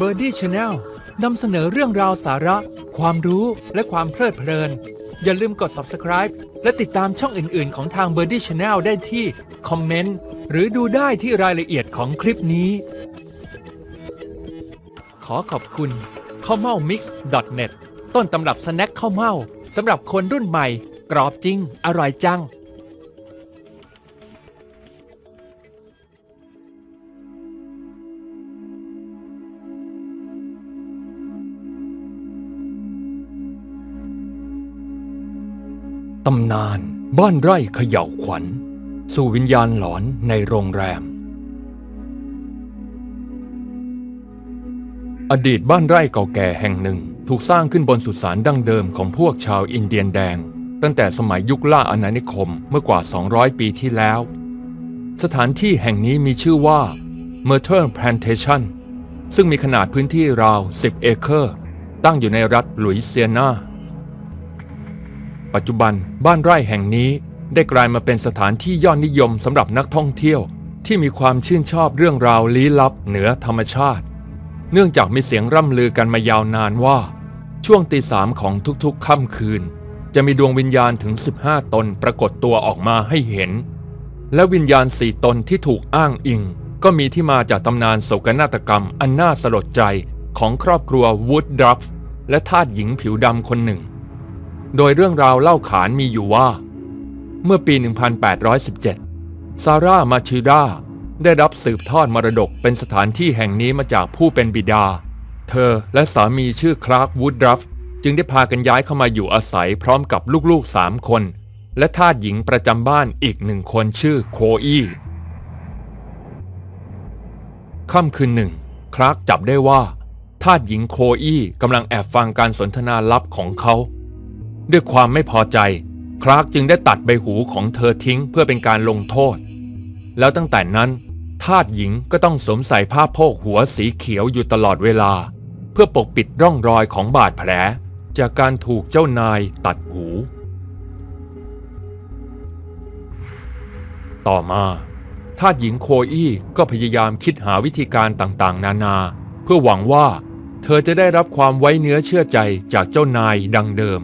b i r d i e Channel นำเสนอเรื่องราวสาระ ความรู้และความเพลิดเพลิน อย่าลืมกด subscribe และติดตามช่องอื่น ๆ ของทาง b i r d i e Channel ได้ที่คอมเมนต์หรือดูได้ที่รายละเอียดของคลิปนี้ ขอขอบคุณข้าวเม่า mix net ต้นตำรับสแน็คข้าวเม่าสำหรับคนรุ่นใหม่ กรอบจริง อร่อยจัง ตำนานบ้านไร่เขย่าวขวัญ สู่วิญญาณหลอนในโรงแรม อดีตบ้านไร่เก่าแก่แห่งหนึ่งถูกสร้างขึ้นบนสุสานดั้งเดิมของพวกชาวอินเดียนแดง ตั้งแต่สมัยยุคล่าอาณานิคมเมื่อกว่า 200 ปีที่แล้ว สถานที่แห่งนี้มีชื่อว่า m e r t e r Plantation ซึ่งมีขนาดพื้นที่ราว 10 เอเคอร์ ตั้งอยู่ในรัฐหลุยเซียนา ปัจจุบันบ้านไร่แห่งนี้ได้กลายมาเป็นสถานที่ยอดนิยมสำหรับนักท่องเที่ยว ที่มีความชื่นชอบเรื่องราวลี้ลับเหนือธรรมชาติ เนื่องจากมีเสียงร่ำลือกันมายาวนานว่า ช่วงตีสามของทุกๆค่ำคืน จะมีดวงวิญญาณถึง 15 ตนปรากฏตัวออกมาให้เห็น และวิญญาณสี่ตนที่ถูกอ้างอิง ก็มีที่มาจากตำนานโศกนาฏกรรมอันน่าสลดใจของครอบครัววูดดัฟและทาสหญิงผิวดำคนหนึ่ง โดยเรื่องราวเล่าขานมีอยู่ว่า เมื่อปี 1817 ซาร่ามาชิดาได้รับสืบทอดมรดกเป็นสถานที่แห่งนี้มาจากผู้เป็นบิดา เธอและสามีชื่อคลาร์กวูดดัฟจึงได้พากันย้ายเข้ามาอยู่อาศัยพร้อมกับลูกๆสามคน และทาสหญิงประจำบ้านอีกหนึ่งคนชื่อโคอีค่ำคืนหนึ่ง คลาร์กจับได้ว่าทาสหญิงโคอีกำลังแอบฟังการสนทนาลับของเขา ด้วยความไม่พอใจ คลาร์กจึงได้ตัดใบหูของเธอทิ้งเพื่อเป็นการลงโทษ แล้วตั้งแต่นั้น ทาสหญิงก็ต้องสวมใส่ผ้าโพกหัวสีเขียวอยู่ตลอดเวลา เพื่อปกปิดร่องรอยของบาดแผล จากการถูกเจ้านายตัดหู ต่อมาทาสหญิงโคอี้ก็พยายามคิดหาวิธีการต่างๆ นานา เพื่อหวังว่า เธอจะได้รับความไว้เนื้อเชื่อใจจากเจ้านายดังเดิม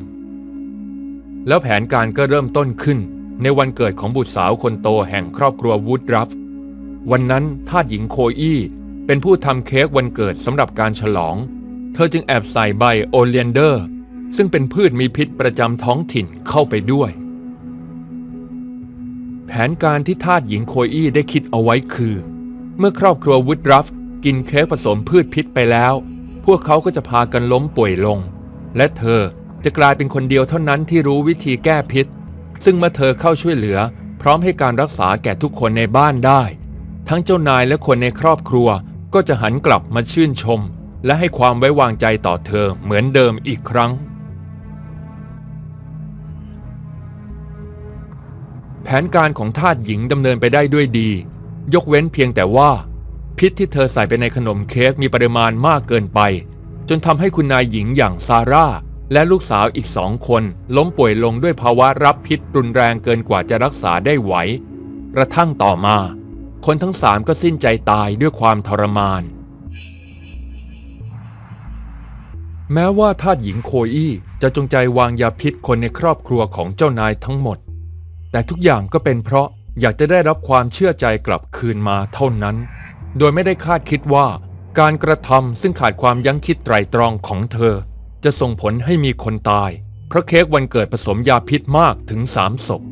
แล้วแผนการก็เริ่มต้นขึ้น ในวันเกิดของบุตรสาวคนโตแห่งครอบครัววูดรัฟวันนั้นทาสหญิงโคอี้เป็นผู้ทำเค้กวันเกิดสำหรับการฉลอง เธอจึงแอบใส่ใบโอเลียนเดอร์ ซึ่งเป็นพืชมีพิษประจำท้องถิ่นเข้าไปด้วย แผนการที่ทาสหญิงโคอี้ได้คิดเอาไว้คือ เมื่อครอบครัววูดรัฟกินเค้กผสมพืชพิษไปแล้ว พวกเขาก็จะพากันล้มป่วยลง และเธอ จะกลายเป็นคนเดียวเท่านั้นที่รู้วิธีแก้พิษ ซึ่งเมื่อเธอเข้าช่วยเหลือ พร้อมให้การรักษาแก่ทุกคนในบ้านได้ ทั้งเจ้านายและคนในครอบครัวก็จะหันกลับมาชื่นชม และให้ความไว้วางใจต่อเธอเหมือนเดิมอีกครั้ง แผนการของทาสหญิงดำเนินไปได้ด้วยดี ยกเว้นเพียงแต่ว่า พิษที่เธอใส่ไปในขนมเค้กมีปริมาณมากเกินไป จนทำให้คุณนายหญิงอย่างซาร่า และลูกสาวอีกสองคน ล้มป่วยลงด้วยภาวะรับพิษรุนแรงเกินกว่าจะรักษาได้ไหว กระทั่งต่อมา คนทั้งสามก็สิ้นใจตายด้วยความทรมาน แม้ว่าทาสหญิงโคอี้จะจงใจวางยาพิษคนในครอบครัวของเจ้านายทั้งหมด แต่ทุกอย่างก็เป็นเพราะอยากจะได้รับความเชื่อใจกลับคืนมาเท่านั้น โดยไม่ได้คาดคิดว่า การกระทำซึ่งขาดความยั้งคิดไตรตรองของเธอ จะส่งผลให้มีคนตาย เพราะเค้กวันเกิดผสมยาพิษมากถึงสามศพ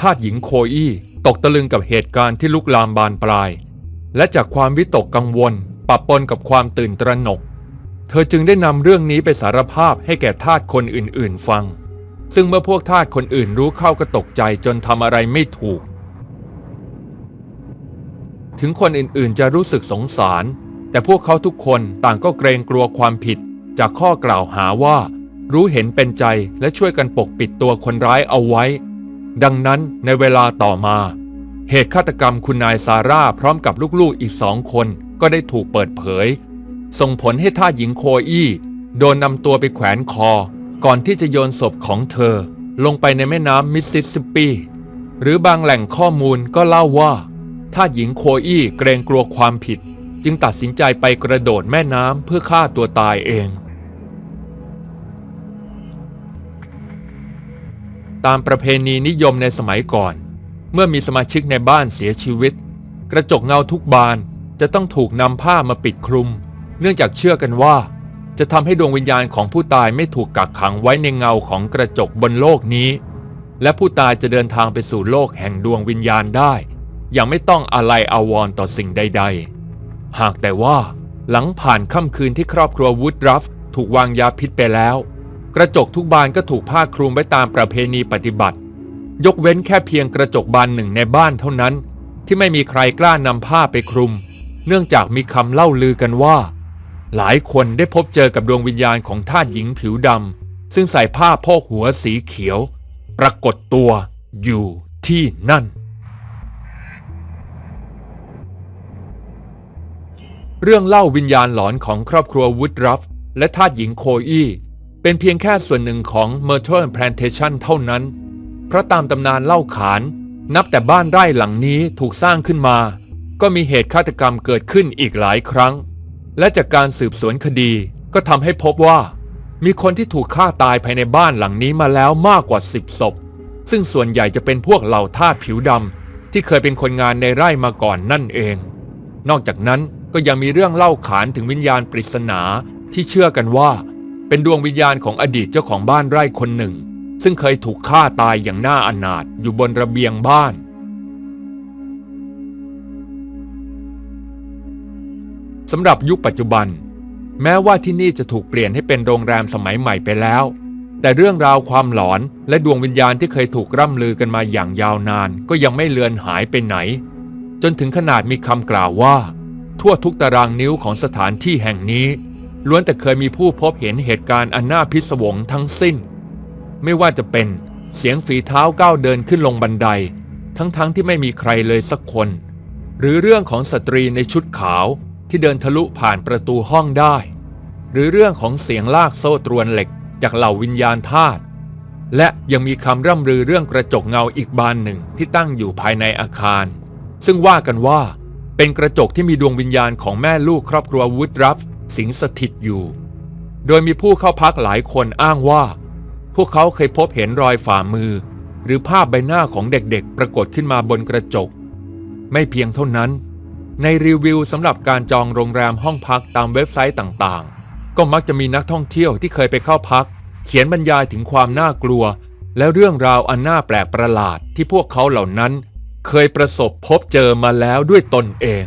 ทาสหญิงโคอี้ตกตะลึงกับเหตุการณ์ที่ลุกลามบานปลาย และจากความวิตกกังวลปะปนกับความตื่นตระหนก เธอจึงได้นำเรื่องนี้ไปสารภาพให้แก่ทาสคนอื่นๆ ฟัง ซึ่งเมื่อพวกทาสคนอื่นรู้เข้าก็ตกใจจนทำอะไรไม่ถูก ถึงคนอื่นๆ จะรู้สึกสงสาร แต่พวกเขาทุกคนต่างก็เกรงกลัวความผิด จากข้อกล่าวหาว่า รู้เห็นเป็นใจและช่วยกันปกปิดตัวคนร้ายเอาไว้ ดังนั้นในเวลาต่อมา เหตุฆาตกรรมคุณนายซาร่าพร้อมกับลูกๆอีกสองคนก็ได้ถูกเปิดเผย ส่งผลให้ท่าหญิงโคอี้โดนนำตัวไปแขวนคอ ก่อนที่จะโยนศพของเธอ ลงไปในแม่น้ำมิสซิสซิปปี หรือบางแหล่งข้อมูลก็เล่าว่า ทาสหญิงโคอี้เกรงกลัวความผิด จึงตัดสินใจไปกระโดดแม่น้ำเพื่อฆ่าตัวตายเอง ตามประเพณีนิยมในสมัยก่อน เมื่อมีสมาชิกในบ้านเสียชีวิต กระจกเงาทุกบานจะต้องถูกนำผ้ามาปิดคลุม เนื่องจากเชื่อกันว่า จะทำให้ดวงวิญญาณของผู้ตายไม่ถูกกักขังไว้ในเงาของกระจกบนโลกนี้ และผู้ตายจะเดินทางไปสู่โลกแห่งดวงวิญญาณได้ ย่างไม่ต้องอะไรอาวรต่อสิ่งใด ๆ หากแต่ว่าหลังผ่านค่ำคืนที่ครอบครัววูดรัฟถูกวางยาพิษไปแล้ว กระจกทุกบานก็ถูกผ้าคลุมไว้ตามประเพณีปฏิบัติ ยกเว้นแค่เพียงกระจกบานหนึ่งในบ้านเท่านั้น ที่ไม่มีใครกล้านำผ้าไปคลุม เนื่องจากมีคำเล่าลือกันว่า หลายคนได้พบเจอกับดวงวิญญาณของทาสหญิงผิวดำซึ่งใส่ผ้าโพกหัวสีเขียว ปรากฏตัวอยู่ที่นั่น เรื่องเล่าวิญญาณหลอนของครอบครัววูดรัฟและทาสหญิงโคอี้เป็นเพียงแค่ส่วนหนึ่งของ m e r t o r Plantation เท่านั้น เพราะตามตำนานเล่าขาน นับแต่บ้านไร่หลังนี้ถูกสร้างขึ้นมา ก็มีเหตุฆาตกรรมเกิดขึ้นอีกหลายครั้ง และจากการสืบสวนคดีก็ทำให้พบว่า มีคนที่ถูกฆ่าตายภายในบ้านหลังนี้มาแล้วมากกว่า10ศพ ซึ่งส่วนใหญ่จะเป็นพวกเหล่าทาสผิวดำที่เคยเป็นคนงานในไร่มาก่อนนั่นเอง นอกจากนั้นก็ยังมีเรื่องเล่าขานถึงวิญญาณปริศนาที่เชื่อกันว่า เป็นดวงวิญญาณของอดีตเจ้าของบ้านไร่คนหนึ่ง ซึ่งเคยถูกฆ่าตายอย่างน่าอนาถอยู่บนระเบียงบ้านสำหรับยุคปัจจุบัน แม้ว่าที่นี่จะถูกเปลี่ยนให้เป็นโรงแรมสมัยใหม่ไปแล้ว แต่เรื่องราวความหลอนและดวงวิญญาณที่เคยถูกร่ำลือกันมาอย่างยาวนาน ก็ยังไม่เลือนหายไปไหน จนถึงขนาดมีคำกล่าวว่า ทั่วทุกตารางนิ้วของสถานที่แห่งนี้ ล้วนแต่เคยมีผู้พบเห็นเหตุการณ์อันน่าพิศวงทั้งสิ้น ไม่ว่าจะเป็นเสียงฝีเท้าก้าวเดินขึ้นลงบันได ทั้งๆทที่ไม่มีใครเลยสักคน หรือเรื่องของสตรีในชุดขาวที่เดินทะลุผ่านประตูห้องได้ หรือเรื่องของเสียงลากโซ่ตรวนเหล็กจากเหล่าวิญญาณธาตุและยังมีคำร่ำลือเรื่องกระจกเงาอีกบานหนึ่งที่ตั้งอยู่ภายในอาคาร ซึ่งว่ากันว่าเป็นกระจกที่มีดวงวิญญาณของแม่ลูกครอบครัววูดรัฟสิงสถิตอยู่ โดยมีผู้เข้าพักหลายคนอ้างว่า พวกเขาเคยพบเห็นรอยฝ่ามือ หรือภาพใบหน้าของเด็กๆ ปรากฏขึ้นมาบนกระจก ไม่เพียงเท่านั้น ในรีวิวสำหรับการจองโรงแรมห้องพักตามเว็บไซต์ต่างๆ ก็มักจะมีนักท่องเที่ยวที่เคยไปเข้าพัก เขียนบรรยายถึงความน่ากลัว และเรื่องราวอันน่าแปลกประหลาดที่พวกเขาเหล่านั้น เคยประสบพบเจอมาแล้วด้วยตนเอง